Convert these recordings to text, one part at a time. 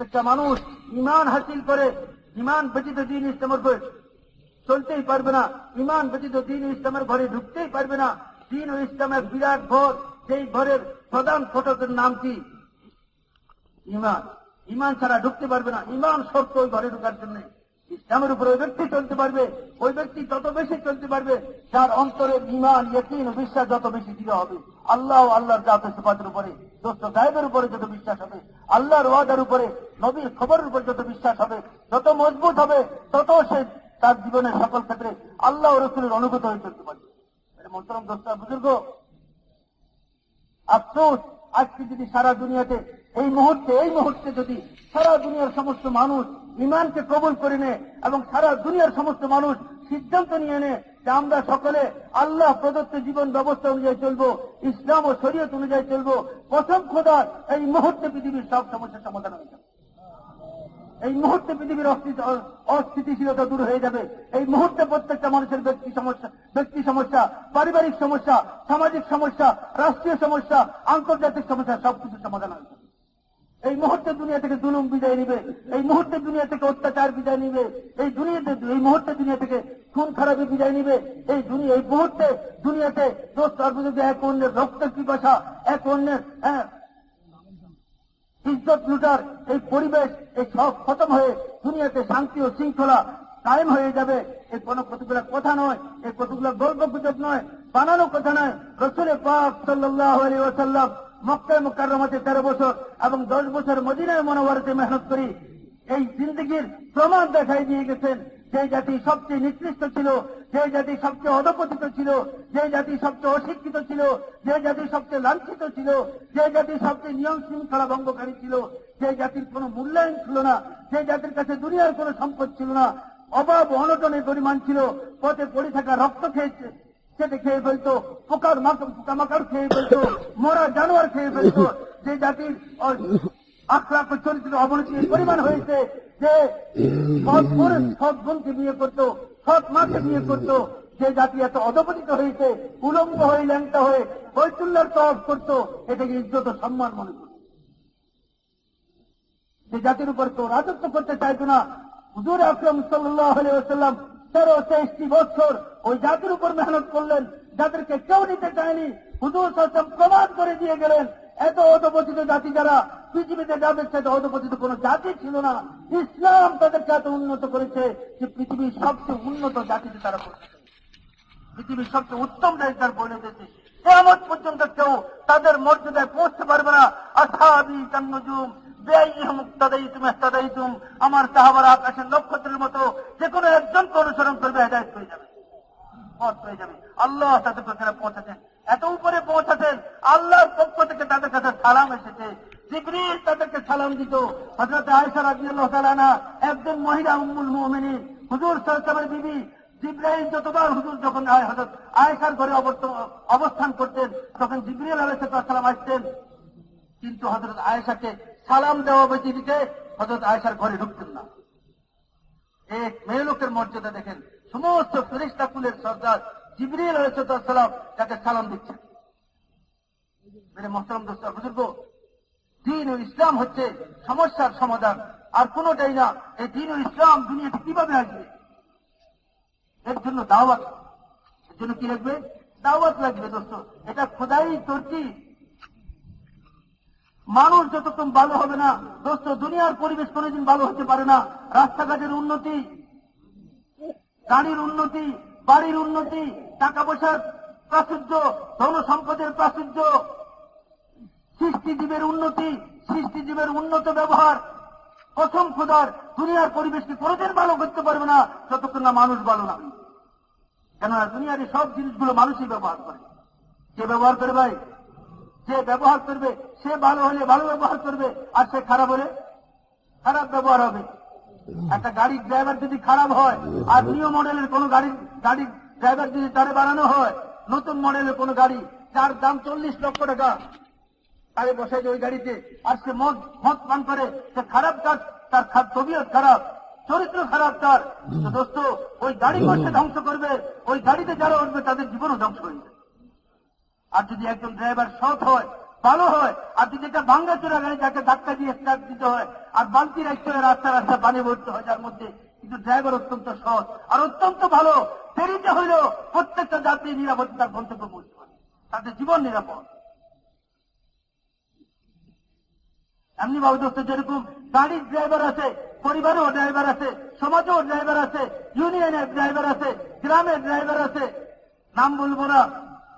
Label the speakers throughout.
Speaker 1: প্রত্যেকটা মানুষ ইমান হাসিল করে ইমান ব্যতীত দিন ইসলামের উপর চলতেই পারবে না। ইমান ব্যতীত দিন ইসলামের ঘরে ঢুকতেই পারবে না। দিন ও ইসলামের বিরাট ঘর। সেই ঘরের প্রধান ফটকের নাম কি? ইমান ইমান ছাড়া ঢুকতে পারবে না। ইমান শর্ত ওই ঘরে ঢুকার জন্য। ইসলামের উপরে ওই ব্যক্তি চলতে পারবে। ওই ব্যক্তি যত বেশি চলতে পারবে, তার অন্তরে ইমান ইয়কিন বিশ্বাস যত বেশি দৃঢ় হবে। আল্লাহ আল্লাহর জাত সিফাতের উপরে, দোস্ত গায়েবের উপরে যত বিশ্বাস হবে, আল্লাহর ওয়াদার উপরে, নবীর খবরের উপর যত বিশ্বাস হবে, যত মজবুত হবে, তত সে তার জীবনের সকল ক্ষেত্রে আল্লাহ রসুলের অনুগত হয়ে চলতে পারবে। মন্তরম দোস্ত, বুজুর্গ, আফসোস, আজকে যদি সারা দুনিয়াতে, এই মুহূর্তে এই মুহূর্তে যদি সারা দুনিয়ার সমস্ত মানুষ ইমানকে কবুল করে নেয় এবং সারা দুনিয়ার সমস্ত মানুষ সিদ্ধান্ত নিয়ে নেয় যে আমরা সকলে আল্লাহ প্রদত্ত জীবন ব্যবস্থা অনুযায়ী চলবো, ইসলাম ও শরীয়ত অনুযায়ী চলবো প্রথম খোদার এই মুহূর্তে পৃথিবীর সব সমস্যার সমাধান হয়ে যাবে। এই মুহূর্তে পৃথিবীর অস্থিতি- অস্থিতিশীলতা দূর হয়ে যাবে। এই মুহূর্তে প্রত্যেকটা মানুষের ব্যক্তি সমস্যা ব্যক্তি সমস্যা, পারিবারিক সমস্যা, সামাজিক সমস্যা, রাষ্ট্রীয় সমস্যা, আন্তর্জাতিক সমস্যা সবকিছু সমাধান হবে এই মুহূর্তে দুনিয়া থেকে জুলুম বিদায় নিবে, এই মুহূর্তে দুনিয়া থেকে অত্যাচার বিদায় নিবে, এই দুনিয়াতে, এই মুহূর্তে দুনিয়া থেকে খুন খারাপি বিদায় নিবে, এই দুনিয়া এই মুহূর্তে দুনিয়াতে দোষ সর্বযোগে এক অন্যের রক্ত পিপাসা, এক অন্যের হ্যাঁ ইজ্জত লুটার এই পরিবেশ, এই সব খতম হয়ে দুনিয়াতে শান্তি ও শৃঙ্খলা কায়েম হয়ে যাবে এই কোনো কতগুলো কথা নয় এই কতগুলো গল্প গুজব নয়, বানানো কথা নয়। রসুলের পাক সাল্লাহ আলী ওসাল্লাম মক্কায় মুকাররমাতে তেরো বছর এবং দশ বছর মদিনায় মনোবরতে মেহনত করি এই জিন্দগির প্রমাণ দেখাই দিয়ে গেছেন, যে জাতি সবচেয়ে নিকৃষ্ট ছিল, যে জাতি সবচেয়ে অধপতিত ছিল, যে জাতি সবচেয়ে অশিক্ষিত ছিল, যে জাতি সবচেয়ে লাঞ্ছিত ছিল, যে জাতি সবচেয়ে নিয়ম শৃঙ্খলা ভঙ্গকারী ছিল, যে জাতির কোনো মূল্যায়ন ছিল না, যে জাতির কাছে দুনিয়ার কোনো সম্পদ ছিল না, অভাব অনটনের পরিমাণ ছিল, পথে পড়ে থাকা রক্ত খেয়েছে সেটা খেয়ে ফেলতো, পোকার পোকামাকড় খেয়ে ফেলতো, মরা জানোয়ার খেয়ে ফেলতো। যে জাতির ও চরিত্র অবনতির পরিমাণ হয়েছে, যে সৎ সৎ বোনকে বিয়ে করতো, সৎ মাকে বিয়ে করতো, যে জাতি এত অধপতিত হয়েছে, উলঙ্গ হয়ে, ল্যাংটা হয়ে বৈতুল্যার তফ করতো, এটাকে ইজ্জত সম্মান মনে করত। যে জাতির উপর কেউ রাজত্ব করতে চাইতো না, হুজুর আকরম সাল্লাম তেরো তেইশটি বছর ওই জাতির উপর মেহনত করলেন যাদেরকে কেউ নিতে চায়নি। হুজুর সাল্লাম প্রমাণ করে দিয়ে গেলেন, এত অধপতিত জাতি যারা পৃথিবীতে যাদের সাথে অধপতিত কোন জাতি ছিল না, ইসলাম তাদেরকে এত উন্নত করেছে যে পৃথিবীর সবচেয়ে উন্নত জাতিতে তারা করছে পৃথিবীর সবচেয়ে উত্তম জায়গার পরিণত হয়েছে। কেমন পর্যন্ত কেউ তাদের মর্যাদায় পৌঁছতে পারবে না। আসাবি বেআইতুম আমার সাহাবার আকাশের নক্ষত্রের মতো যে কোনো একজনকে অনুসরণ করবে, হেদায়ত হয়ে যাবে। পথ হয়ে যাবে। আল্লাহ তাদের কাছে পৌঁছাতেন এত উপরে পৌঁছাতেন আল্লাহর পক্ষ থেকে তাদের কাছে সালাম এসেছে। জিবরিল তাদেরকে সালাম দিত। হজরত আয়সা রাজি আল্লাহ একজন মহিলা উম্মুল মোমিনী হুজুর সরকারের বিবি জিব্রাহিম যতবার হুজুর যখন হজরত আয়েশার ঘরে অবস্থান করতেন, তখন জিবরিল আলাইসালাম আসতেন। কিন্তু হজরত আয়েশাকে সালাম দেওয়া ব্যক্তিটিকে হজরত আয়েশার ঘরে ঢুকতেন না। এক মেয়ে লোকের মর্যাদা দেখেন। সমস্ত ফেরিস্তা কুলের সর্দার জিবরিল আলাইসালাম তাকে সালাম দিচ্ছেন। মেরে মোহতরম দোস্ত, বুজুর্গ, দিন ও ইসলাম হচ্ছে সমস্যার সমাধান, আর কোনোটাই না। এই দিন ও ইসলাম দুনিয়াতে কীভাবে আসবে? এর জন্য দাওয়াত। এর জন্য কি লাগবে? দাওয়াত লাগবে দোস্ত। এটা খোদাই তর্কি মানুষ যতক্ষণ ভালো হবে না, দোস্ত, দুনিয়ার পরিবেশ কোনোদিন ভালো হতে পারে না। রাস্তাঘাটের উন্নতি গাড়ির উন্নতি, বাড়ির উন্নতি, টাকা পয়সার প্রাচুর্য, ধন সম্পদের প্রাচুর্য, সৃষ্টিজীবের উন্নতি, সৃষ্টিজীবের উন্নত ব্যবহার, প্রথম খোদার দুনিয়ার পরিবেশকে কোনোদিন ভালো করতে পারবে না, যতক্ষণ না মানুষ ভালো না। কেননা দুনিয়ার সব জিনিসগুলো মানুষই ব্যবহার করে। কে ব্যবহার করে ভাই? যে ব্যবহার করবে, সে ভালো হলে ভালো ব্যবহার করবে, আর সে খারাপ হলে খারাপ ব্যবহার হবে। একটা গাড়ির ড্রাইভার যদি খারাপ হয়, আর নিউ মডেলের কোন গাড়ির গাড়ির ড্রাইভার যদি তারে বানানো হয়, নতুন মডেলের কোন গাড়ি, যার দাম চল্লিশ লক্ষ টাকা, তারে বসাই ওই গাড়িতে, আর সে মদ মদ পান করে, সে খারাপ কাজ, তার তবিয়ত খারাপ, চরিত্র খারাপ তার। দোস্ত, ওই গাড়ি সে ধ্বংস করবে, ওই গাড়িতে যারা উঠবে, তাদের জীবনও ধ্বংস হয়ে যাবে। আর যদি একজন ড্রাইভার সৎ হয় ভালো হয়। আর যদি একটা ভাঙ্গা চোরা গাড়ি তাকে ধাক্কা দিয়ে স্টার্ট দিতে হয়, আর বালতি রাখতে রাস্তা রাস্তা পানি ভরতে হয়, যার মধ্যে কিন্তু ড্রাইভার অত্যন্ত সহজ আর অত্যন্ত ভালো। দেরিতে হইলেও প্রত্যেকটা যাত্রী নিরাপত্তার গন্তব্য পৌঁছতে পারে। তাদের জীবন নিরাপদ। এমনি বাবু দোস্ত, যেরকম গাড়ির ড্রাইভার আছে, পরিবারেও ড্রাইভার আছে, সমাজেও ড্রাইভার আছে ইউনিয়নের ড্রাইভার আছে, গ্রামের ড্রাইভার আছে, নাম বলব না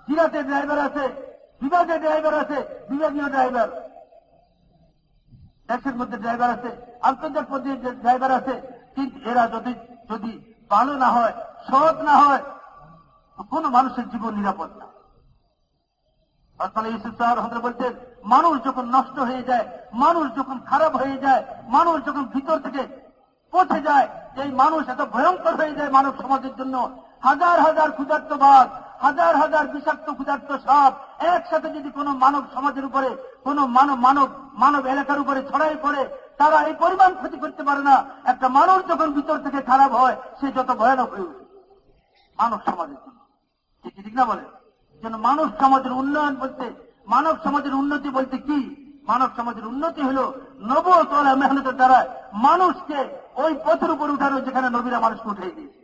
Speaker 1: জিরাতের ড্রাইভার আছে বিভাগের ড্রাইভার আছে, বিভাগীয় ড্রাইভার। দেশের মধ্যে ড্রাইভার আছে, আন্তর্জাতিক পর্যায়ে ড্রাইভার আছে, কিন্তু এরা যদি যদি ভালো না হয়, সৎ না হয় কোনো মানুষের জীবন নিরাপদ না। বলছেন, মানুষ যখন নষ্ট হয়ে যায়, মানুষ যখন খারাপ হয়ে যায়, মানুষ যখন ভিতর থেকে পচে যায়, এই মানুষ এত ভয়ঙ্কর হয়ে যায় মানব সমাজের জন্য, হাজার হাজার ক্ষুধার্ত হাজার হাজার বিষাক্ত ক্ষুধার্ত সাপ একসাথে যদি কোনো মানব সমাজের উপরে, কোনো মানব মানব মানব এলাকার উপরে ছড়াই পড়ে, তারা এই পরিমাণ ক্ষতি করতে পারে না। একটা মানুষ যখন ভিতর থেকে খারাপ হয়, সে যত ভয়ানক হয়ে উঠে। মানব সমাজের জন্য। ঠিক ঠিক না বলে? যেন মানব সমাজের উন্নয়ন বলতে, মানব সমাজের উন্নতি বলতে কি? মানব সমাজের উন্নতি হলো নব তোলা মেহনতের দ্বারা মানুষকে ওই পথের উপর উঠানো যেখানে নবীরা মানুষকে উঠে দিয়েছে।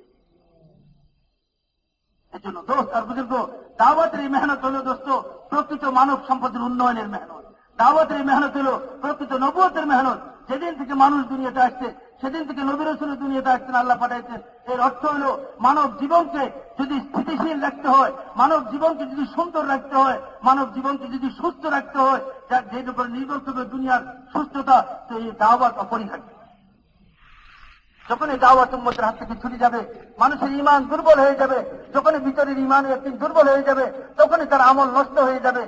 Speaker 1: দোস্ত আর বুজুর্গ, দাওয়াতের এই মেহনত হলো দোস্ত প্রকৃত মানব সম্পদের উন্নয়নের মেহনত। দাওয়াতের এই মেহনত হলো প্রকৃত নবুয়তের মেহনত। যেদিন থেকে মানুষ দুনিয়াতে আসছে, সেদিন থেকে নবী রসুল দুনিয়াতে আসছেন, আল্লাহ পাঠাইছেন। এর অর্থ হলো মানব জীবনকে যদি স্থিতিশীল রাখতে হয়, মানব জীবনকে যদি সুন্দর রাখতে হয়, মানব জীবনকে যদি সুস্থ রাখতে হয়, যার যের উপর নির্ভর করবে দুনিয়ার সুস্থতা, তো এই দাওয়াত অপরিহার্য। যখন এই দাওয়াত উম্মতের হাত থেকে ছুটে যাবে, মানুষের ইমান দুর্বল হয়ে যাবে যখন ভিতরের ইমান একদিন দুর্বল হয়ে যাবে, তখনই তার আমল নষ্ট হয়ে যাবে।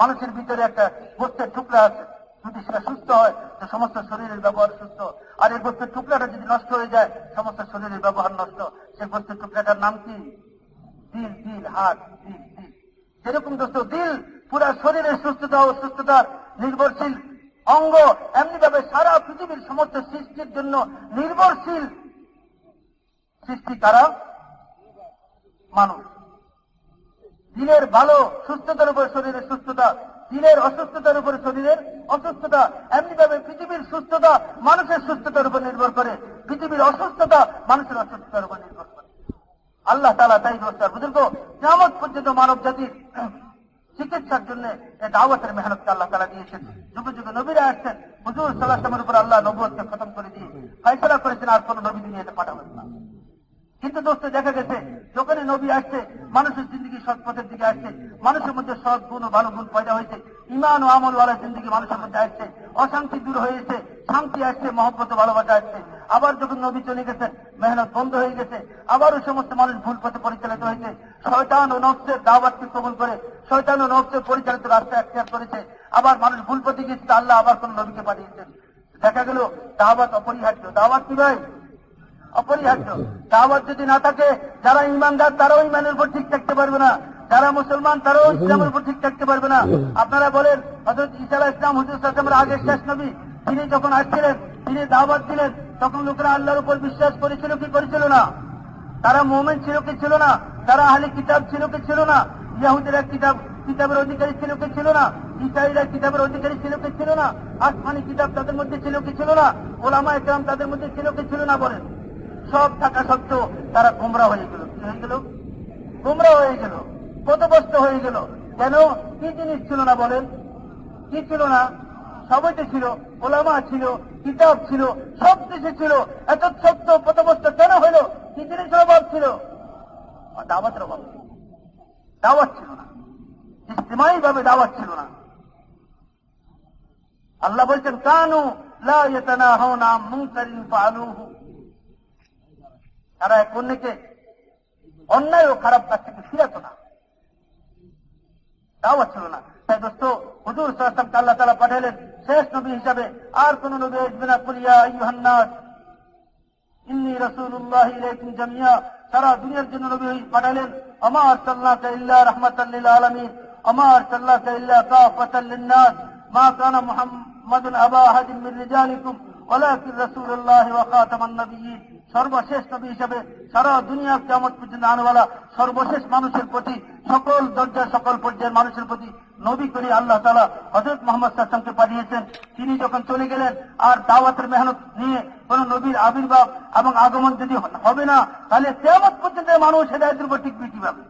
Speaker 1: মানুষের ভিতরে একটা গোস্তের টুকরা আছে, যদি সেটা সুস্থ হয়, তো সমস্ত শরীরের ব্যবহার সুস্থ। আর এই গোস্তের টুকরাটা যদি নষ্ট হয়ে যায়, সমস্ত শরীরের ব্যবহার নষ্ট। সেই গোস্তের টুকরাটার নাম কি? দিল দিল, হাত, দিল দিল। যেরকম দোস্ত, দিল পুরা শরীরের সুস্থতা ও সুস্থতার নির্ভরশীল অঙ্গ এমনি ভাবে সারা পৃথিবীর সমস্ত সৃষ্টির জন্য নির্ভরশীল। সৃষ্টি কারা? মানুষ। দিলের ভালো সুস্থতার উপর শরীরের সুস্থতা দিলের অসুস্থতার উপর শরীরের অসুস্থতা এমনি ভাবে পৃথিবীর সুস্থতা মানুষের সুস্থতার উপর নির্ভর করে। পৃথিবীর অসুস্থতা মানুষের অসুস্থতার উপর নির্ভর করে। আল্লাহ তালা তাই রোজগার বুজুর্গ কেমন পর্যন্ত মানব জাতির চিকিৎসার জন্য দাওয়াতের মেহনতকে আল্লাহ তালা দিয়েছেন? যুগে যুগে নবীরা আসছেন, হুজুর সাল্লাহামের উপর আল্লাহ নবুয়কে খতম করে দিয়ে ফয়সলা করেছেন, আর কোন নবী দুনিয়াতে পাঠাবেন না। কিন্তু দোস্ত, দেখা গেছে, যখনই নবী আসছে, মানুষের জিন্দগি সৎ পথের দিকে আসছে, মানুষের মধ্যে সৎ গুণ ও ভালো গুণ পয়দা হয়েছে ইমান ও আমলওয়ালা জিন্দগি মানুষের মধ্যে আসছে, অশান্তি দূর হয়েছে, শান্তি আসছে, মহব্বত ভালোবাসা আসছে। আবার যখন নবী চলে গেছেন মেহনত বন্ধ হয়ে গেছে, আবার ওই সমস্ত মানুষ ভুল পথে পরিচালিত হয়েছে শয়তান ও নফসের দাওয়াতকে কবুল করে শয়তান ও নফসের পরিচালিত রাস্তা এখতিয়ার করেছে। আবার মানুষ ভুল পথে গিয়েছে আল্লাহ আবার কোন নবীকে পাঠিয়েছেন। দেখা গেল দাওয়াত অপরিহার্য। দাওয়াত কি ভাই? অপরিহার্য। দাওয়াত যদি না থাকে যারা ইমানদার তারাও ইমানের উপর ঠিক থাকতে পারবে না। যারা মুসলমান তারাও ইসলামের উপর ঠিক থাকতে পারবে না। আপনারা বলেন হজরত ইসালা ইসলাম হুজুর সাল্লামের আগে শেষ নবী। তিনি যখন আসছিলেন তিনি দাওয়াত দিলেন তখন লোকেরা আল্লাহর উপর বিশ্বাস করেছিল কি করেছিল না? তারা মোমেন্ট ছিল কি ছিল না? তারা আহলে কিতাব ছিল কি ছিল না? ইয়াহুদেরা কিতাব, কিতাবের অধিকারী ছিল কি ছিল না? ইসাইরা কিতাবের অধিকারী ছিল কি ছিল না? আসমানি কিতাব তাদের মধ্যে ছিল কি ছিল না? ওলামা একরাম তাদের মধ্যে ছিল কি ছিল না বলেন? সব থাকা সত্ত্বেও তারা গুমরা হয়ে গেল। কি হয়ে গেল? গুমরা হয়ে গেল। পদবস্ত হয়ে গেল। কেন? কি জিনিস ছিল না বলেন? কি ছিল না? সবাইতে ছিল। ওলামা ছিল কিতাব ছিল, সব কিছু ছিল। এত সত্য পদবস্ত কেন হইল কি জিনিসের অভাব ছিল? দাওয়াতের অভাব দাওয়াত ছিল না। ইস্তেমাই ভাবে দাওয়াত ছিল না। আল্লাহ বলছেন, কানু তারা এক অন্যকে অন্যায় ও খারাপ কাজ থেকে ফিরাত না। দাওয়াত ছিল না। তাই দোস্ত হুজুর আল্লাহ তালা পাঠালেন শেষ নবী হিসাবে, আর কোন নবী আসবে না কুলিয়া ইহান্নাস ইন্নি রসুল্লাহ জামিয়া। সারা দুনিয়ার জন্য নবী পাঠালেন আমার সাল্লাহ ইল্লা আমার সাল্লাহ ইল্লা মা কানা মুহাম্মদ আবা হাজিম মির রিজালিকুম, ওয়ালাকিন রাসূলুল্লাহ ওয়া খাতামান নবিয়্যিন। সর্বশেষ নবী সারা দুনিয়া কেমন পর্যন্ত আনওয়ালা সর্বশেষ মানুষের প্রতি, সকল দরজা সকল পর্যায়ের মানুষের প্রতি নবী করে আল্লাহ তালা হজরত মোহাম্মদ সাল্লামকে পাঠিয়েছেন। তিনি যখন চলে গেলেন, আর দাওয়াতের মেহনত নিয়ে কোন নবীর আবির্ভাব এবং আগমন যদি হবে না, তাহলে কেমন পর্যন্ত মানুষ হেদায়তের উপর টিকবে কীভাবে?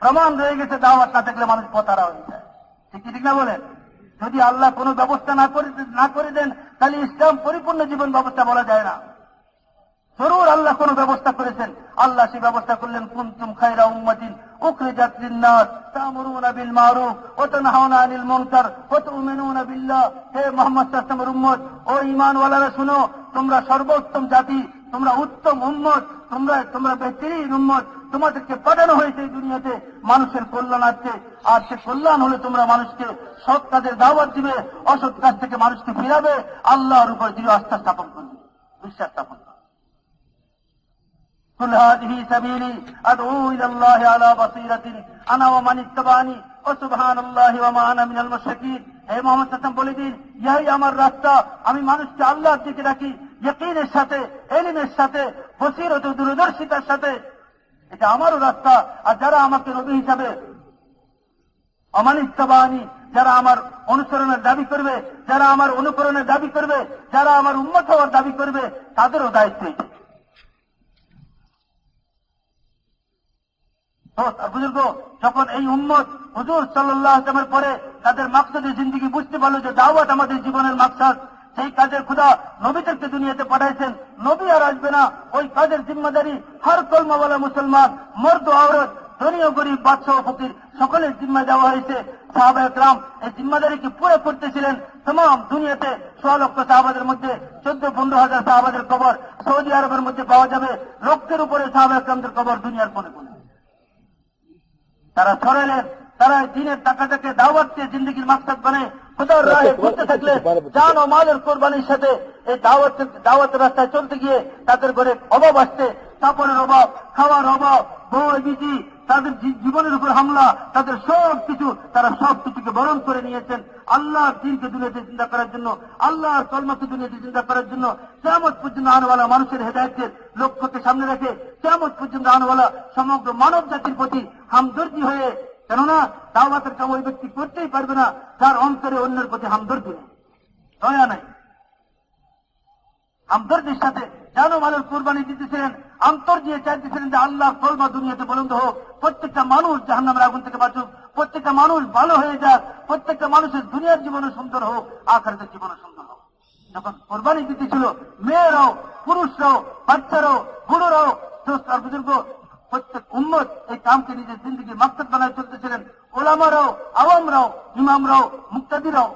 Speaker 1: প্রমাণ রয়ে গেছে, দাওয়াত না থাকলে মানুষ পতারা হয়ে যায়। ঠিক ঠিক না বলেন? যদি আল্লাহ কোনো ব্যবস্থা না করে না করে দেন, তাহলে ইসলাম পরিপূর্ণ জীবন ব্যবস্থা বলা যায় না। জরুর আল্লাহ কোন ব্যবস্থা করেছেন। আল্লাহ সেই ব্যবস্থা করলেন, কুনতুম খায়রা উম্মাতিন বিল মারুফ ওয়া তানহাউনা আনিল মুনকার ওয়া তু'মিনুনা বিল্লাহ হে মুহাম্মদ আলাইহি উম্মত, ও ঈমানওয়ালারা শুনো, তোমরা সর্বোত্তম জাতি, তোমরা উত্তম উম্মত, তোমরা তোমরা বেহতরিন উম্মত। তোমাদেরকে পাঠানো হয়েছে এই দুনিয়াতে মানুষের কল্যাণার্থে আর সে কল্যাণ হলে তোমরা মানুষকে সৎ কাজের দাওয়াত দিবে, অসৎ কাজ থেকে মানুষকে ফিরাবে, আল্লাহর উপর দৃঢ় আস্থা স্থাপন করবে, বিশ্বাস স্থাপন করবে। قل هذه سبيلي أدعو إلى الله على بصيرة أنا ومن اتبعني وسبحان الله وما أنا من المشركين হে মোহাম্মদ সাল্লাম বলে দিন ইহাই আমার রাস্তা আমি মানুষকে আল্লাহর দিকে রাখি ইয়কিনের সাথে এলিমের সাথে বসিরত ও দূরদর্শিতার সাথে এটা আমারও রাস্তা আর যারা আমাকে নবী হিসাবে অমানিস্তবাহানি যারা আমার অনুসরণের দাবি করবে যারা আমার অনুকরণের দাবি করবে যারা আমার উন্মত হওয়ার দাবি করবে তাদেরও দায়িত্ব বুজুর্গ, যখন এই উম্মত হুজুর সাল্লাহ আসলামের পরে তাদের মাকসাদের জিন্দিগি বুঝতে পারল যে দাওয়াত আমাদের জীবনের মাকসাদ, সেই কাজের খুদা নবীদেরকে দুনিয়াতে পাঠাইছেন, নবী আর আসবে না। ওই কাজের জিম্মাদারি হর কলমাওয়ালা মুসলমান, মর্দ আওরত ধনীয় গরিব, বাদশাহ, ফকির, সকলের জিম্মা দেওয়া হয়েছে। সাহাবা একরাম এই জিম্মাদারিকে পুরো করতেছিলেন তমাম দুনিয়াতে সোয়া লক্ষ সাহাবাদের মধ্যে, চোদ্দ, পনেরো হাজার সাহাবাদের কবর সৌদি আরবের মধ্যে পাওয়া যাবে। লক্ষের উপরে সাহাবা একরামদের কবর দুনিয়ার কোনে কোনে তারা ছড়ালেন তারা দিনের টাকাটাকে দাওয়াত দিয়ে জিন্দগির মাকসাদ বানে খোদার রাহে ঘুরতে থাকলে জান ও মালের কোরবানির সাথে এই দাওয়াত দাওয়াতের রাস্তায় চলতে গিয়ে তাদের ঘরে অভাব আসছে। কাপড়ের অভাব খাওয়ার অভাব বউ বিজি তাদের জীবনের উপর হামলা তাদের সব কিছু তারা সব কিছুকে বরণ করে নিয়েছেন। আল্লাহ দিনকে দুনিয়াতে চিন্তা করার জন্য আল্লাহ কলমাকে দুনিয়াতে চিন্তা করার জন্য কেমত পর্যন্ত আনওয়ালা মানুষের হেদায়তের লক্ষ্যকে সামনে রেখে কেমত পর্যন্ত আনওয়ালা সমগ্র মানব জাতির প্রতি হামদর্দি হয়ে, কেননা দাওয়াতের কাম ওই ব্যক্তি করতেই পারবে না, যার অন্তরে অন্যের প্রতি হামদর্দি নেই, দয়া নাই। হামদর্দির সাথে জানো মানুষ কোরবানি দিতেছিলেন অন্তর দিয়ে চাইতেছিলেন যে আল্লাহ কলমা দুনিয়াতে বলন্দ হোক, প্রত্যেকটা মানুষ জাহান্নামের আগুন থেকে বাঁচুক, প্রত্যেকটা মানুষ ভালো হয়ে যাক, প্রত্যেকটা মানুষের দুনিয়ার জীবনে সুন্দর হোক আখারের জীবনে সুন্দর হোক। যখন কোরবানি দিতেছিল মেয়েরাও, পুরুষরাও, বাচ্চারাও, বুড়োরাও আর বুজুর্গ, প্রত্যেক উম্মত এই কামকে নিজের জিন্দগি মাকসাদ বানায় চলতেছিলেন। ওলামারাও, আওয়ামরাও, ইমামরাও, মুক্তাদিরাও।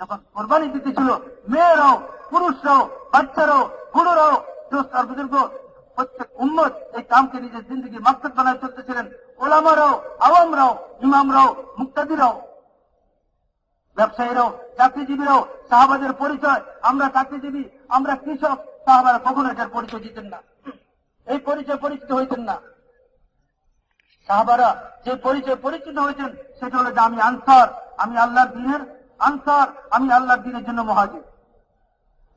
Speaker 1: যখন কোরবানি দিতেছিল মেয়েরাও, পুরুষরাও, বাচ্চারাও, বুড়োরাও আর বুজুর্গ, প্রত্যেক উম্মত এই কামকে নিজের জিন্দগি মাকসাদ বানায় চলতেছিলেন। ওলামারাও, আওয়ামরাও, ইমামরাও, মুক্তাদিরাও। ব্যবসায়ীরাও চাকরিজীবীরাও সাহাবাদের পরিচয়। আমরা চাকরিজীবী আমরা কৃষক। সাহাবারা কখনো এটার পরিচয় দিতেন না। এই পরিচয় পরিচিত হইতেন না। সাহাবারা যে পরিচয় পরিচিত হয়েছেন সেটা হলো যে আমি আনসার, আমি আল্লাহর দিনের আনসার, আমি আল্লাহর দিনের জন্য মহাজির।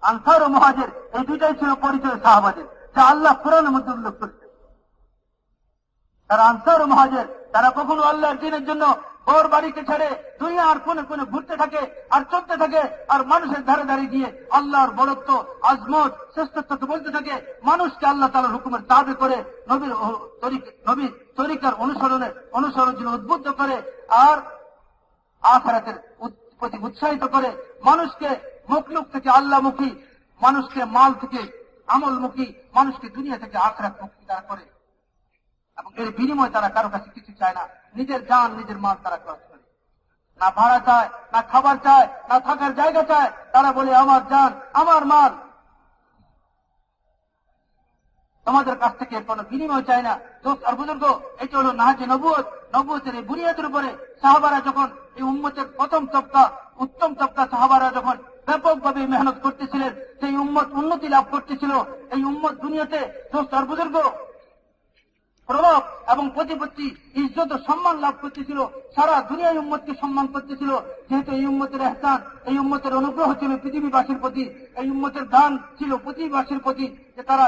Speaker 1: আনসার ও মহাজের, এই দুইটাই ছিল পরিচয় সাহাবাদের যা আল্লাহ কোরআনের মধ্যে উল্লেখ করেছে তারা আনসার ও মহাজের, তারা কখনো আল্লাহর দিনের জন্য ওর বাড়িকে ছেড়ে দুনিয়ার কোনে কোনে ঘুরতে থাকে, আর চলতে থাকে, আর মানুষের ধারে ধারে গিয়ে আল্লাহর বড়ত্ব আজমত, শ্রেষ্ঠত্বকে বলতে থাকে, মানুষকে আল্লাহ তালার হুকুমের তাবে করে নবীর নবীর তরিকার অনুসরণে অনুসরণের জন্য উদ্বুদ্ধ করে, আর আখারাতের প্রতি উৎসাহিত করে, মানুষকে মুখলুক থেকে আল্লাহমুখী, মানুষকে মাল থেকে আমলমুখী, মানুষকে দুনিয়া থেকে আখরাত মুক্তি তারা করে। এবং এর বিনিময়ে তারা কারও কাছে কিছু চায় না। নিজের জান, নিজের মাল তারা খরচ করে। না ভাড়া চায়, না খাবার চায়, না থাকার জায়গা চায়, তারা বলে, আমার জান, আমার মাল। তোমাদের কাছ থেকে কোনো বিনিময় চায় না। দোস্ত আর বুজুর্গ, এটা হলো নাহাজে নবুয়ত নবুয়তের এই বুনিয়াদের উপরে সাহাবারা যখন এই উম্মতের প্রথম তবকা, উত্তম তবকা সাহাবারা যখন ব্যাপকভাবে মেহনত করতেছিলেন, সেই উম্মত উন্নতি লাভ করতেছিল। এই উম্মত দুনিয়াতে, দোস্ত আর বুজুর্গ প্রভাব এবং প্রতিপত্তি, ইজ্জত ও সম্মান লাভ করতেছিল। সারা দুনিয়ায় উম্মতকে সম্মান করতেছিল। যেহেতু এই উম্মতের এহসান, এই উম্মতের অনুগ্রহ ছিল পৃথিবীবাসীর প্রতি। এই উম্মতের দান ছিল পৃথিবীবাসীর প্রতি যে তারা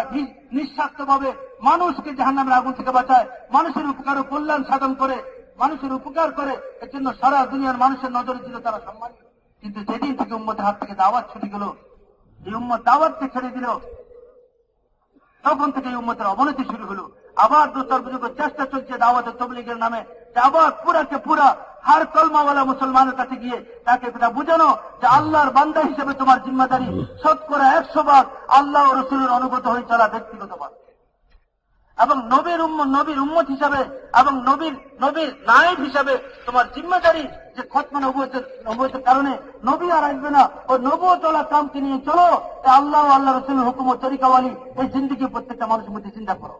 Speaker 1: নিঃস্বার্থভাবে মানুষকে জাহান্নামের আগুন থেকে বাঁচায়, মানুষের উপকার ও কল্যাণ সাধন করে, মানুষের উপকার করে। এর জন্য সারা দুনিয়ার মানুষের নজরে ছিল তারা সম্মানিত। কিন্তু যেদিন থেকে উম্মতের হাত থেকে দাওয়াত ছুটে গেল, এই উম্মত দাওয়াতকে ছেড়ে দিল। তখন থেকে এই উম্মতের অবনতি শুরু হলো। আবার বুজুর্গ, চেষ্টা চলছে দাওয়াত তবলিগের নামে যে আবার পুরাকে পুরা হার কলমাওয়ালা মুসলমানের কাছে গিয়ে তাকে এটা বুঝানো যে আল্লাহর বান্দা হিসেবে তোমার জিম্মাদারি শতকরা একশো ভাগ আল্লাহ রসুলের অনুগত হয়ে চলা ব্যক্তিগত ভাগ এবং নবীর উম্ম, নবীর উম্মত হিসাবে এবং নবীর নবীর নায়েব হিসাবে তোমার জিম্মাদারি যে খতমা নবুয়তের নবুয়তের কারণে নবী আর আসবে না ও নবুয় চলা কামকে নিয়ে চলো আল্লাহ আল্লাহ রসুলের হুকুম ও তরিকাওয়ালি এই জিন্দিগি প্রত্যেকটা মানুষের মধ্যে চিন্তা করো।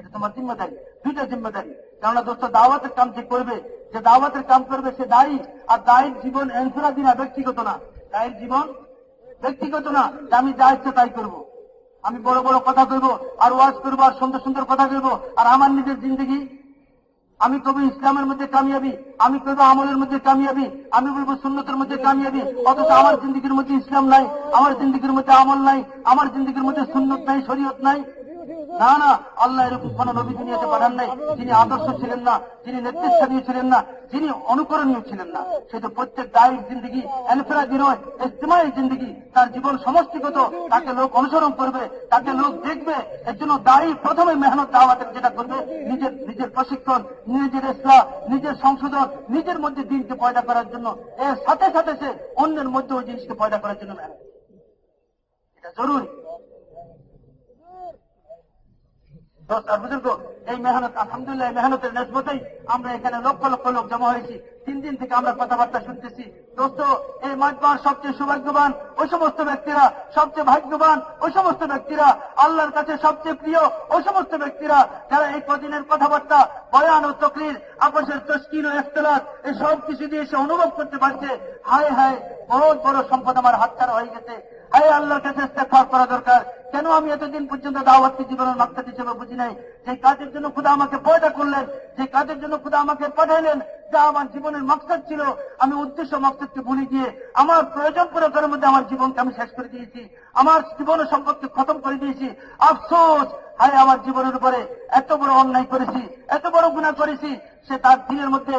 Speaker 1: এটা তোমার জিম্মাদারি, দুইটা জিম্মাদারি। কেননা দোস্ত, দাওয়াতের কাম যে করবে, যে দাওয়াতের কাম করবে, সে দায়ী। আর দায়ের জীবন এনসরা দিনা ব্যক্তিগত না। দায়ের জীবন ব্যক্তিগত না। যে আমি যা ইচ্ছে তাই করব। আমি বড় বড় কথা কইব আর ওয়াজ করব, আর সুন্দর সুন্দর কথা কইব আর আমার নিজের জিন্দগি। আমি কবি ইসলামের মধ্যে কামিয়াবি, আমি কইব আমলের মধ্যে কামিয়াবি, আমি বলব সুন্নতের মধ্যে কামিয়াবি, অথচ আমার জিন্দগির মধ্যে ইসলাম নাই, আমার জিন্দগির মধ্যে আমল নাই, আমার জিন্দগির মধ্যে সুন্নত নাই, শরীয়ত নাই। না না, আল্লাহ এরকম কোন নবী দুনিয়াতে পাঠান নাই। যিনি আদর্শ ছিলেন না, যিনি নেতৃস্থানীয় ছিলেন না, যিনি অনুকরণীয় ছিলেন না, সে তো প্রত্যেক দায়িক জিন্দগি এনফেরাজি নয় ইস্তেমাই জিন্দগি, তার জীবন সমষ্টিগত, তাকে লোক অনুসরণ করবে, তাকে লোক দেখবে, এর জন্য দায়ী প্রথমে মেহনত দাওয়াতের যেটা করবে, নিজের নিজের প্রশিক্ষণ, নিজের ইসলাম নিজের সংশোধন, নিজের মধ্যে দিনকে পয়দা করার জন্য, এর সাথে সাথে সে অন্যের মধ্যে ওই জিনিসকে পয়দা করার জন্য মেহনত এটা জরুরি। আর বুজুর্গ, এই মেহনত, আলহামদুলিল্লাহ মেহনতের নেসবতেই আমরা এখানে লক্ষ লক্ষ লোক জমা হয়েছি। তিন দিন থেকে আমরা কথাবার্তা শুনতেছি। দোস্ত, এই মাঠবার সবচেয়ে সৌভাগ্যবান, ওই সমস্ত ব্যক্তিরা সবচেয়ে ভাগ্যবান, ওই সমস্ত ব্যক্তিরা আল্লাহর কাছে সবচেয়ে প্রিয়, ওই সমস্ত ব্যক্তিরা যারা এই কদিনের কথাবার্তা, বয়ান ও তকরির আপসের তস্কিন ও ইখতলাত এই সব কিছু দিয়ে সে অনুভব করতে পারছে। হায় হায়, বহুত বড় সম্পদ আমার হাতছাড়া হয়ে গেছে। হায় আল্লাহর কাছে ইস্তেগফার করা দরকার। কেন আমি এতদিন পর্যন্ত দাওয়াতকে জীবনের মাকসাদ হিসেবে বুঝি নাই? যে কাজের জন্য খুদা আমাকে পয়দা করলেন, যে কাজের জন্য খুদা আমাকে পাঠাইলেন, যা আমার জীবনের মাকসাদ ছিল, আমি উদ্দেশ্য মাকসাদকে ভুলে গিয়ে আমার প্রয়োজন পুরোকের মধ্যে আমার জীবনকে আমি শেষ করে দিয়েছি। আমার জীবনের সম্পদকে খতম করে দিয়েছি। আফসোস, হায়, আমার জীবনের উপরে এত বড় অন্যায় করেছি, এত বড় গুণা করেছি, সে তার দিনের মধ্যে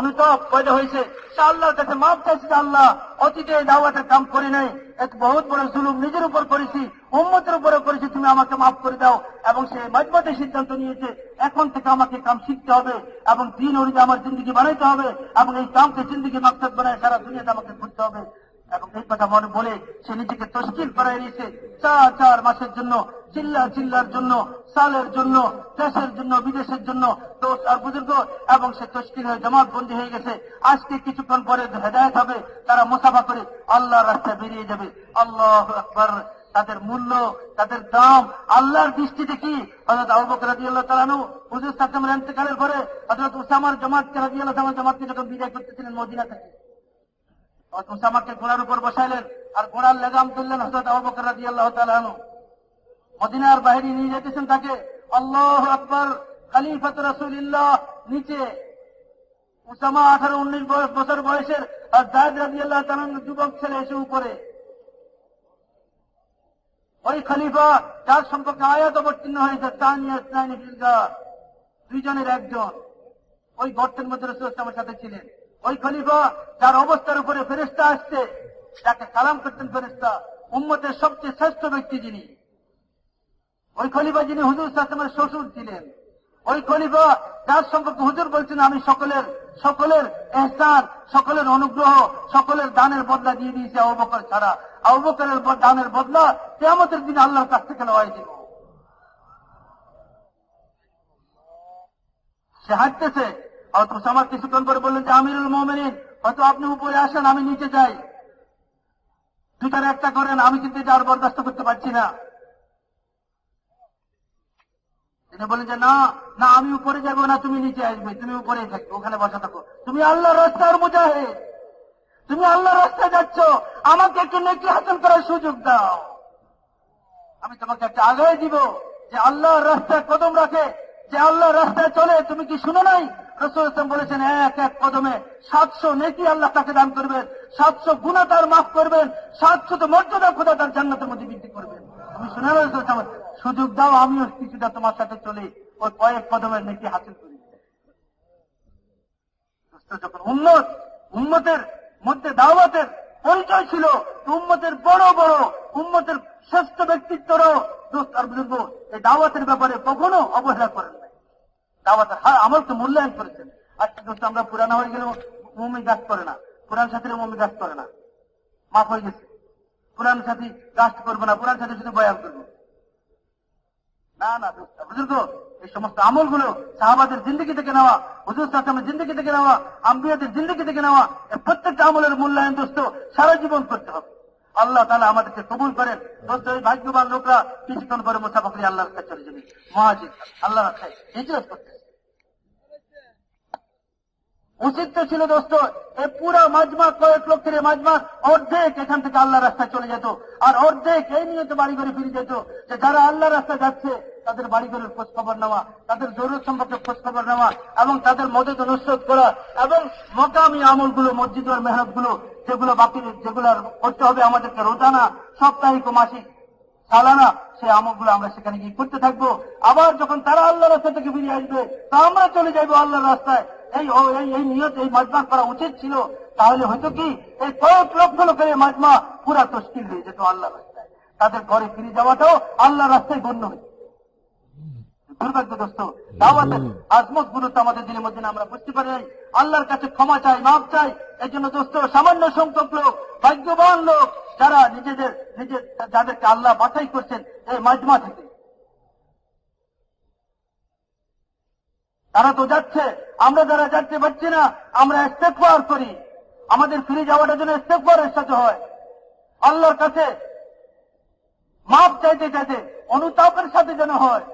Speaker 1: অনুতাপ পয়দা হয়েছে। সে আল্লাহর কাছে মাফ চাইছে আল্লাহ, অতীতে দাওয়াতের কাম করি নাই। এক বহুত বড় জুলুম নিজের উপর করেছি, উম্মতের উপরে করেছি, তুমি আমাকে মাফ করে দাও। এবং সে মজবতে সিদ্ধান্ত নিয়েছে, এখন থেকে আমাকে কাম শিখতে হবে এবং দিন অনুযায়ী আমার জিন্দগি বানাইতে হবে এবং এই কামকে জিন্দগি মাকসাদ বানায় সারা দুনিয়াতে আমাকে ঘুরতে হবে। এবং এই কথা মনে বলে সে নিজেকে তশকিল করাই নিয়েছে। চার চার মাসের জন্য চিল্লা চিল্লার জন্য, সালের জন্য, দেশের জন্য, বিদেশের জন্য, দোষ আর বুজুর্গ, এবং সে তশকিল হয়ে জমাত বন্দী হয়ে গেছে। আজকে কিছুক্ষণ পরে হেদায়ত হবে, তারা মুসাফা করে আল্লাহ রাস্তায় বেরিয়ে যাবে। আল্লাহ আকবর। তাদের মূল্য, তাদের দাম, আল্লাহর দৃষ্টিতে কি হজরত আবু বকর রাদিয়াল্লাহু তাআলা আনহু হুজুর আলাইহি ইন্তেকালের পরে হযরত উসামার জামাতকে রাদিয়াল্লাহু তাআলা জামাতকে যখন বিদায় করতেছিলেন মদিনা থেকে উসামাকে ঘোড়ার উপর বসাইলেন, আর ঘোড়ার লেগাম তুললেন হজরত আবু বকর রাদিয়াল্লাহু তাআলা মদিনার বাইরে নিয়ে যেতেছেন তাকে, আল্লাহ আকবর, খালিফাত রাসূলুল্লাহ, নিচে। উসামা আঠারো উনিশ বছর বয়সের, আর জায়দ রাদিয়াল্লাহু তাআলা যুবক ছেলে এসে উপরে। ওই খলিফা, যার সম্পর্কে আয়াত অবতীর্ণ হয়েছে, তানিয়া দুইজনের একজন। ওই গর্তের মধ্যে রসুল আমার সাথে ছিলেন। ওই খলিফা যার অবস্থার উপরে ফেরেস্তা আসছে যাকে সালাম করতেন ফেরেস্তা উম্মতের সবচেয়ে শ্রেষ্ঠ ব্যক্তি যিনি। ওই খলিফা যিনি হুজুর সাসমের শ্বশুর ছিলেন, ওই খলিফা যার সম্পর্কে হুজুর বলছেন, আমি সকলের সকলের এহসান, সকলের অনুগ্রহ, সকলের দানের বদলা দিয়ে দিয়েছি আবু বকর ছাড়া। আবু বকরের ব- দানের বদলা কেমতের দিন আল্লাহর কাছ থেকে লওয়াই দিব। সে হাঁটতেছে হয়তো আমার কিছুক্ষণ পরে বললেন যে, আমিরুল হয়তো আপনি উপরে আসেন, আমি নিচে যাই। একটা করেন, আমি কিন্তু বরদাস্ত করতে পারছি না। তিনি বলেন যে, না না, আমি উপরে যাব না, তুমি নিচে আসবে, তুমি উপরে থাকবে, ওখানে বসা থাকো। তুমি আল্লাহ রাস্তার মুজাহিদ। তুমি আল্লাহ রাস্তায় যাচ্ছ, আমাকে একটু নেকি হাসিল করার সুযোগ দাও। আমি তোমাকে একটা আগে দিব যে, আল্লাহর রাস্তায় কদম রাখে, যে আল্লাহ রাস্তায় চলে, তুমি কি শুনো নাই? রসুল বলেছেন, এক এক কদমে সাতশো নেকি আল্লাহ তাকে দান করবেন, সাতশো গুণা তার মাফ করবেন, সাতশো তো মর্যাদা খোদা তার জান্নাতের মধ্যে বৃদ্ধি করবেন। তুমি শুনে রয়েছো সুযোগ দাও, আমিও কিছুটা তোমার সাথে চলে। ওই কয়েক কদমের নেকি হাসিল করি। যখন উন্মত উন্মতের মধ্যে দাওয়াতের পরিচয় ছিল উম্মতের বড় বড়, উম্মতের শ্রেষ্ঠ ব্যক্তিত্বরও দোস্ত আর বুজুর্গ, এই দাওয়াতের ব্যাপারে কখনো অবহেলা করেন নাই। দাওয়াতের হ্যাঁ আমলকে মূল্যায়ন করেছেন। আজকে দোস্ত আমরা পুরানা হয়ে গেলেও মমি গাছ করে না। পুরান সাথীরা মমি গাছ করে না। মাফ হয়ে গেছে। পুরান সাথী গাছ করব না পুরান সাথী শুধু বয়ান করব। না না দোস্ত বুজুর্গ, এই সমস্ত আমলগুলো সাহাবাদের জিন্দগি থেকে নেওয়া, হুজুর সাসমের জিন্দগি থেকে নেওয়া, আম্বিয়াদের জিন্দগি থেকে নেওয়া প্রত্যেকটা আমলের মূল্যায়ন দোস্ত সারা জীবন করতে হবে। আল্লাহ তালা আমাদেরকে কবুল করেন। দোস্ত, এই ভাগ্যবান লোকরা কিছুক্ষণ পরে মুসাফাকরি আল্লাহর কাছে চলে যাবে। মহাজিদ আল্লাহ রাস্তায় হিজরত করতে উচিত তো ছিল দোস্ত এই পুরো মাজমা, কয়েক লক্ষের মাজমা, অর্ধেক এখান থেকে আল্লাহ রাস্তায় চলে যেত। আর অর্ধেক এই নিয়ে তো বাড়ি করে ফিরে যেত যে যারা আল্লাহ রাস্তায় যাচ্ছে, তাদের বাড়ি ঘরের খোঁজ খবর নেওয়া, তাদের জরুরত সম্পর্কে খোঁজ খবর নেওয়া, এবং তাদের মদত অনুসরত করা, এবং মকামি আমলগুলো মসজিদ আর মেহনতগুলো যেগুলো বাকি যেগুলো করতে হবে আমাদেরকে রোজানা, সাপ্তাহিক ও মাসিক সালানা, সেই আমলগুলো আমরা সেখানে গিয়ে করতে থাকব। আবার যখন তারা আল্লাহ রাস্তা থেকে ফিরে আসবে, তা আমরা চলে যাইবো আল্লাহর রাস্তায়। এই এই নিয়ত এই মাজমা করা উচিত ছিল। তাহলে হয়তো কি এই কয়েক লক্ষ লোকের এই মাজমা পুরা তস্কিল হয়ে যেত আল্লাহ রাস্তায়। তাদের ঘরে ফিরে যাওয়াটাও আল্লাহ রাস্তায় গণ্য হয়েছে দুর্ভাগ্যগ্রস্ত দাওয়াতের আজমত গুরুত্ব আমাদের দিনের মধ্যে আমরা বুঝতে পারি নাই। আল্লাহর কাছে ক্ষমা চাই মাপ চাই। এই জন্য দোস্ত সামান্য সংখ্যক লোক ভাগ্যবান লোক যারা নিজেদের নিজের যাদেরকে আল্লাহ বাছাই করছেন এই মাজমা থেকে। তারা তো যাচ্ছে। আমরা যারা যাচ্ছে পারছি না, আমরা ইস্তেকবার করি। আমাদের ফিরে যাওয়াটা যেন ইস্তেকবারের সাথে হয়। আল্লাহর কাছে মাপ চাইতে চাইতে, অনুতাপের সাথে যেন হয়।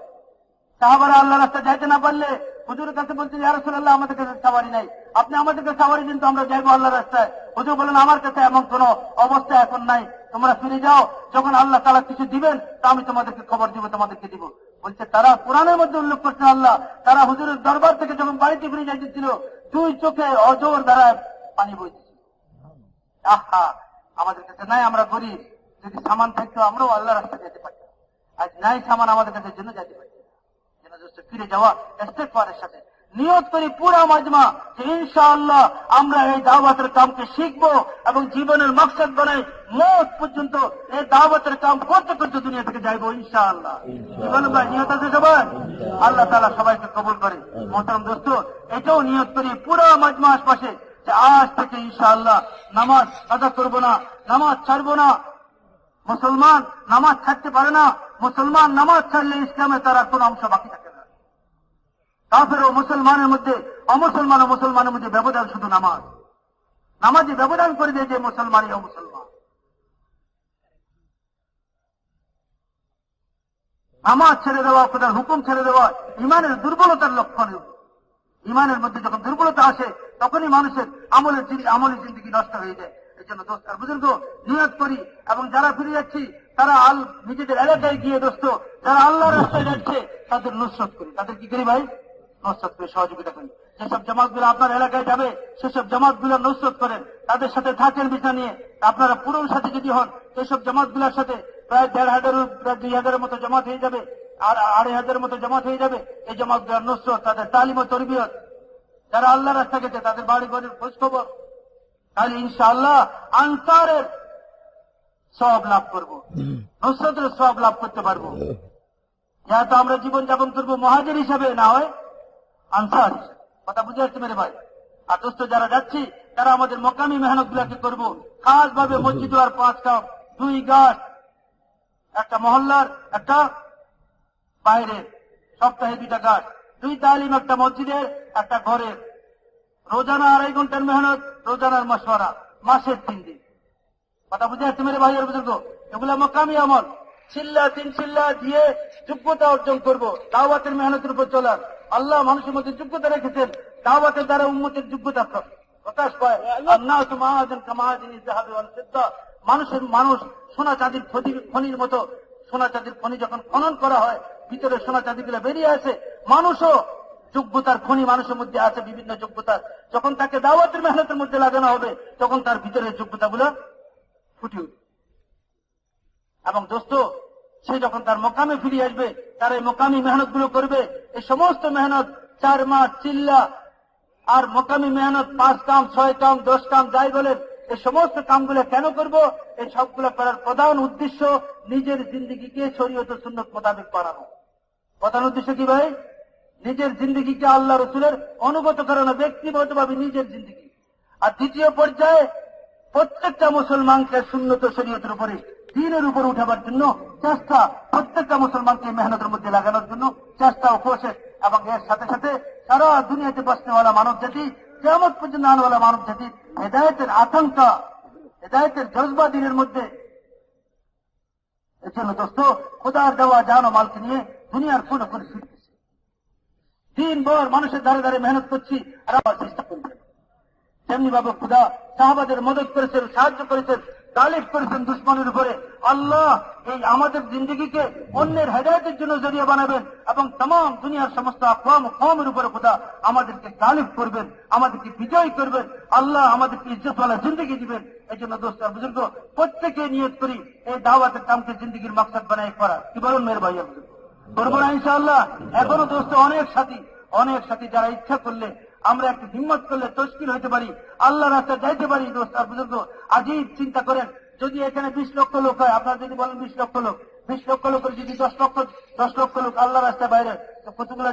Speaker 1: সাহাবারা আল্লাহ রাস্তা যাইতে না পারলে হুজুরের কাছে বলছে ইয়ারসুল্লাহ আমাদের কাছে সাবারি নাই। আপনি আমাদেরকে সাবারি দিন তো আমরা যাইবো আল্লাহ রাস্তায়। হুজুর বলেন আমার কাছে এমন কোন অবস্থা এখন নাই। তোমরা ফিরে যাও, যখন আল্লাহ তালা কিছু দিবেন, তা আমি তোমাদেরকে খবর দিব, তোমাদেরকে দিব। বলছে, তারা কোরআনের মধ্যে উল্লেখ করছেন আল্লাহ। তারা হুজুরের দরবার থেকে যখন বাড়িতে ফিরে যাইতেছিল, দুই চোখে অজোর দ্বারা পানি বইতেছিল। আহা, আমাদের কাছে নাই, আমরা গরিব। যদি সামান থাকতো, আমরাও আল্লাহ রাস্তা যেতে পারতাম। আজ নাই সামান আমাদের কাছে জন্য যেতে দোস্ত ফিরে যাওয়া ইস্তেকবারের সাথে নিয়ত করি পুরা মাজমা যে ইনশাআল্লাহ আমরা এই দাওয়াতের কামকে শিখব এবং জীবনের মকসদ বানাই মত পর্যন্ত এই দাওয়াতের কাম করতে করতে দুনিয়া থেকে যাইবো ইনশাআল্লাহ। কি বলেন ভাই নিয়ত আছে সবাই? আল্লাহ তালা সবাইকে কবুল করে। মোহতারাম দোস্ত এটাও নিয়ত করি পুরা মাজমা আশপাশে যে আজ থেকে ইনশাআল্লাহ নামাজ আদা করব না নামাজ ছাড়বো না। মুসলমান নামাজ ছাড়তে পারে না মুসলমান নামাজ ছাড়লে ইসলামে তার আর কোন অংশ বাকি থাকে কাফের ও মুসলমানের মধ্যে, অমুসলমান ও মুসলমানের মধ্যে ব্যবধান শুধু নামাজ। নামাজে ব্যবধান করে দিয়ে যে মুসলমানই অমুসলমান নামাজ ছেড়ে দেওয়া কোথার হুকুম ছেড়ে দেওয়া ইমানের দুর্বলতার লক্ষণ ইমানের মধ্যে যখন দুর্বলতা আসে, তখনই মানুষের আমলের জিন- আমলের জিন্দগি নষ্ট হয়ে যায়। এই জন্য দোস্ত আর বুজুর্গ, নিয়ত করি এবং যারা ফিরে যাচ্ছি, তারা আল নিজেদের এলাকায় গিয়ে দোস্ত, যারা আল্লাহ রাস্তায় যাচ্ছে, তাদের নুসরত করি। তাদের কি করি ভাই? সহযোগিতা করি। যেসব জামাতগুলো আপনার এলাকায় যাবে সেসব জামাতগুলো নসরত করেন। তাদের সাথে থাকেন নিয়ে আপনারা পুরোর সাথে যদি হন। সেসব জামাতগুলোর সাথে প্রায় দেড় হাজার প্রায় দুই হাজারের মতো জামাত হয়ে যাবে আর আড়াই হাজারের মতো জামাত হয়ে যাবে। এই জামাতগুলোর নসরত তাদের তালিম ও তরবিয়ত। যারা আল্লাহ রাস্তা গেছে তাদের বাড়ি ঘরের খোঁজ খবর। তাহলে ইনশাআল্লাহ আনসারের সব লাভ করব। নসরতের সব লাভ করতে পারব। যেহেতু আমরা জীবন যাপন করব মহাজের হিসাবে না হয় আনসার, কথা বুঝে আসছে মেরে ভাই। আর দোস্ত, যারা যাচ্ছি, তারা আমাদের মকামি মেহনত গুলাকে করব। খাস ভাবে মসজিদ আর পাঁচ কাপ, দুই গাছ, একটা মহল্লার, একটা বাইরে সপ্তাহে দুইটা গাছ, দুই তালিম একটা মসজিদের, একটা ঘরের। রোজানা আড়াই ঘণ্টার মেহনত, রোজানার মশওয়ারা, মাসের তিন দিন। কথা বুঝে আসছে মেরে ভাইয়ের বুজুর্গ এগুলা মকামি আমল। চিল্লা, তিন চিল্লা দিয়ে যোগ্যতা অর্জন করব, দাওয়াতের মেহনতের উপর চলার। আল্লাহ মানুষের মধ্যে যোগ্যতা রেখেছেন, দাওয়াতের দ্বারা উন্মতের যোগ্যতা প্রকাশ পায়। মানুষের মানুষ সোনা চাঁদির খনি- খনির মতো, সোনা চাঁদির খনি যখন খনন করা হয়, ভিতরে সোনা চাঁদিগুলো বেরিয়ে আসে, মানুষও যোগ্যতার খনি মানুষের মধ্যে আছে, বিভিন্ন যোগ্যতার যখন তাকে দাওয়াতের মেহনতের মধ্যে লাগানো হবে, তখন তার ভিতরের যোগ্যতাগুলো ফুটে উঠবে। এবং দোস্ত, সে যখন তার মোকামে ফিরে আসবে তার এই মোকামি মেহনতগুলো করবে। এই সমস্ত মেহনত চার মাস চিল্লা, আর মোকামি মেহনত পাঁচ কাম, ছয় কাম, দশ কাম, যাই বলেন এই সমস্ত কামগুলো কেন করব? এই সবগুলো করার প্রধান উদ্দেশ্য নিজের জিন্দগিকে শরীয়ত সুন্নত মোতাবেক বানানো প্রধান উদ্দেশ্য কি ভাই? নিজের জিন্দগিকে আল্লাহ রসুলের অনুগত করানো, ব্যক্তিগতভাবে নিজের জিন্দগি। আর দ্বিতীয় পর্যায়ে প্রত্যেকটা মুসলমানকে শূন্যত শরীয়তের উপরে দিনের উপর উঠাবার জন্য চেষ্টা প্রত্যেকটা মুসলমানকে মেহনতের মধ্যে লাগানোর জন্য চেষ্টা ও কোশেষ এবং এর সাথে সাথে সারা দুনিয়াতে বাঁচনেওয়ালা মানব জাতি কেমন পর্যন্ত আনওয়ালা মানব জাতি হেদায়তের আকাঙ্ক্ষা, হেদায়তের জজবা দিনের মধ্যে। এর জন্য দোস্ত, খোদার দেওয়া জান ও মালকে নিয়ে দুনিয়ার কোন করে ফিরতেছে দিন ভর মানুষের ধারে ধারে মেহনত করছি আর আবার চেষ্টা করছি। তেমনি ভাবে খুদা সাহাবাদের মদত করেছেন, সাহায্য করেছেন তালিফ করেছেন দুশ্মনের উপরে। আল্লাহ এই আমাদের জিন্দগিকে অন্যের হেদায়তের জন্য জড়িয়ে বানাবেন এবং তাম, দুনিয়ার সমস্ত আকম কমের উপরে খুদা আমাদেরকে তালিফ করবেন, আমাদেরকে বিজয় করবেন। আল্লাহ আমাদেরকে ইজ্জতওয়ালা জিন্দগি দিবেন। এই জন্য দোস্তার বুজুর্গ, প্রত্যেকে নিয়ত করি এই দাওয়াতের কামকে জিন্দগির মাকসাদ বানাই করা। কি বলুন মেয়ের ভাইয়া বুজুর্গ? করব না ইনশাআল্লাহ। এখনও দোস্ত অনেক সাথী অনেক সাথী যারা ইচ্ছা করলে আমরা একটু হিম্মত করলে তস্কিল হতে পারি আল্লাহ রাস্তায় যাইতে পারি বুঝলো আজই চিন্তা করেন, যদি এখানে বিশ লক্ষ লোক হয়, আপনারা যদি বলেন বিশ লক্ষ লোক, বিশ লক্ষ লোকের যদি দশ লক্ষ দশ লক্ষ লোক আল্লাহ রাস্তায় বাইরে কতগুলো